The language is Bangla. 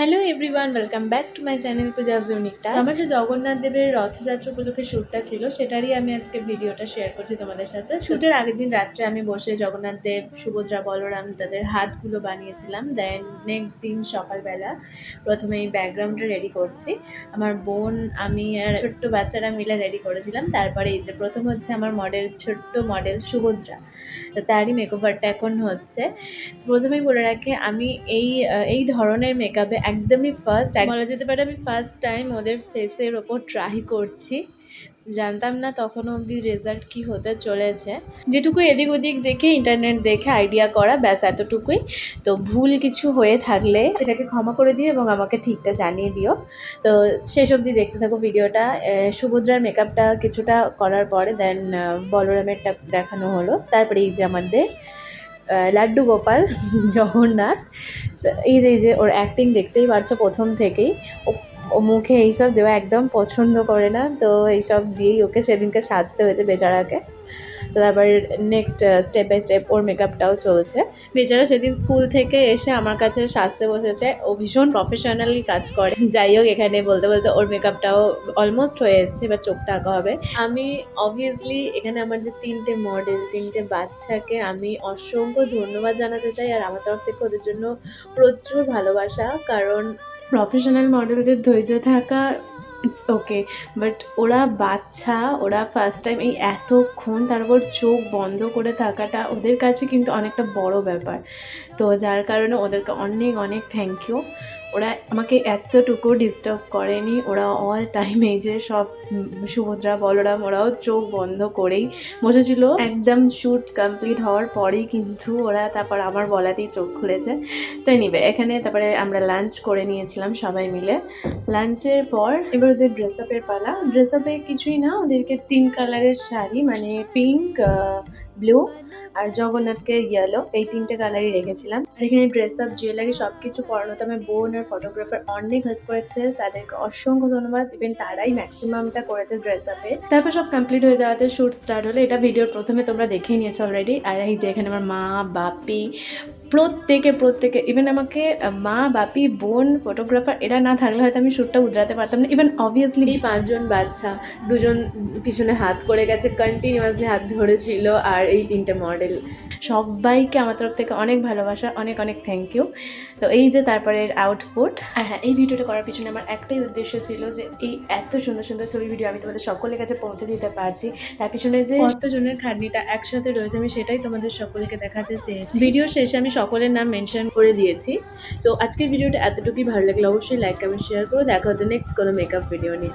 Hello everyone welcome back to my channel Puja's ইউনিকটা আমার যে জগন্নাথ দেবের রথযাত্রা উপলক্ষে শ্যুটটা ছিল, সেটারই আমি আজকে ভিডিওটা শেয়ার করছি তোমাদের সাথে। শ্যুটের আগের দিন রাত্রে আমি বসে জগন্নাথ দেব, সুভদ্রা, বলরাম তাদের হাতগুলো বানিয়েছিলাম। দেন নেক্সট দিন সকালবেলা প্রথমে এই ব্যাকগ্রাউন্ডটা রেডি করছি। আমার বোন, আমি আর ছোট্ট বাচ্চারা মিলে রেডি করেছিলাম। তারপরে এই যে প্রথম হচ্ছে আমার মডেল ছোট্ট মডেল সুভদ্রা। তো তারই মেকওভারটা এখন হচ্ছে। প্রথমেই বলে রাখি, আমি এই এই ধরনের মেকআপে একদমই ফার্স্ট বলা যেতে পারে আমি ফার্স্ট টাইম ওদের ফেসের ওপর ট্রাই করছি। জানতাম না তখনও অবধি রেজাল্ট কি হতে চলেছে। যেটুকু এদিক ওদিক দেখে ইন্টারনেট দেখে আইডিয়া করা, ব্যাস এতটুকুই। তো ভুল কিছু হয়ে থাকলে সেটাকে ক্ষমা করে দিও এবং আমাকে ঠিকটা জানিয়ে দিও। তো শেষ অবধি দেখতে থাকো ভিডিওটা। সুভদ্রার মেকআপটা কিছুটা করার পরে দেন বলরামেরটা দেখানো হলো। তারপরে এই যে আমাদের লাড্ডু গোপাল, জগন্নাথ। এই যে এই যে ওর অ্যাক্টিং দেখতেই পারছ প্রথম থেকেই। ও মুখে এইসব দেওয়া একদম পছন্দ করে না, তো এইসব দিয়েই ওকে সেদিনকে সাজতে হয়েছে বেচারাকে। তো তারপর নেক্সট স্টেপ বাই স্টেপ ওর মেকআপটাও চলছে। বেচারা সেদিন স্কুল থেকে এসে আমার কাছে সাজতে বসেছে। ও ভীষণ প্রফেশনালি কাজ করে। যাই হোক, এখানে বলতে বলতে ওর মেকআপটাও অলমোস্ট হয়ে এসছে, এবার চোখটা আঁকা হবে। আমি অবভিয়াসলি এখানে আমার যে তিনটে মডেল তিনটে বাচ্চাকে আমি অসংখ্য ধন্যবাদ জানাতে চাই, আর আমার তরফ থেকে ওদের জন্য প্রচুর ভালোবাসা, কারণ প্রফেশনাল মডেলদের ধৈর্য থাকা ইটস ওকে বাট ওরা বাচ্চা, ওরা ফার্স্ট টাইম এই এতক্ষণ তারপর চোখ বন্ধ করে থাকাটা ওদের কাছে কিন্তু অনেকটা বড় ব্যাপার। তো যার কারণে ওদেরকে অনেক অনেক থ্যাংক ইউ ওরা আমাকে এতটুকু ডিস্টার্ব করেনি, ওরা অল টাইম এই যে সব সুভদ্রা, বলরাম, ওরাও চোখ বন্ধ করেই বসেছিল। একদম শ্যুট কমপ্লিট হওয়ার পরেই কিন্তু ওরা তারপর আমার বলাতেই চোখ খুলেছে। তো নিবে এখানে তারপরে আমরা লাঞ্চ করে নিয়েছিলাম সবাই মিলে। লাঞ্চের পর এবার ওদের ড্রেস আপের পালা। ড্রেস আপে কিছুই না, ওদেরকে তিন কালারের শাড়ি মানে পিঙ্ক ব্লু আর জগন্নাথকে ইয়েলো এই তিনটে কালারই রেখেছিলাম। আর এখানে ড্রেস আপ জুয়েলারি সব কিছু পরানো তো আমি বোন আর ফটোগ্রাফার অনেক হেল্প করেছে। তাদেরকে অসংখ্য ধন্যবাদ। ইভেন তারাই ম্যাক্সিমামটা করেছে ড্রেস আপে তারপর সব কমপ্লিট হয়ে যাওয়াতে শ্যুট স্টার্ট হলে। এটা ভিডিওর প্রথমে তোমরা দেখেই নিয়েছো অলরেডি আর এই যে এখানে আমার মা, বাপি প্রত্যেকে প্রত্যেকে ইভেন আমাকে মা বাপি বোন ফটোগ্রাফার এরা না থাকলে হয়তো আমি শ্যুটটা উতরাতে পারতাম না ইভেন অবভিয়াসলি এই পাঁচজন বাচ্চা দুজন পিছনে হাত করে গেছে কন্টিনিউয়াসলি হাত ধরেছিল আর এই তিনটে মডেল সবাইকে আমার তরফ থেকে অনেক ভালোবাসা অনেক অনেক থ্যাংক ইউ তো এই যে তারপরে আউটপুট আর হ্যাঁ এই ভিডিওটা করার পিছনে আমার একটাই উদ্দেশ্য ছিল যে এই এত সুন্দর সুন্দর ছবি ভিডিও আমি তোমাদের সকলের কাছে পৌঁছে দিতে পারছি। তার পিছনে যে কতজনের খাটনিটা একসাথে রয়েছে আমি সেটাই তোমাদের সকলকে দেখাতে চেয়েছি। ভিডিও শেষে আমি সকলের নাম মেনশন করে দিয়েছি। তো আজকের ভিডিওটা এতটুকুই। ভালো লাগলে অবশ্যই লাইক কমেন্ট শেয়ার করো। দেখা হচ্ছে নেক্সট কোনো মেকআপ ভিডিও নিয়ে।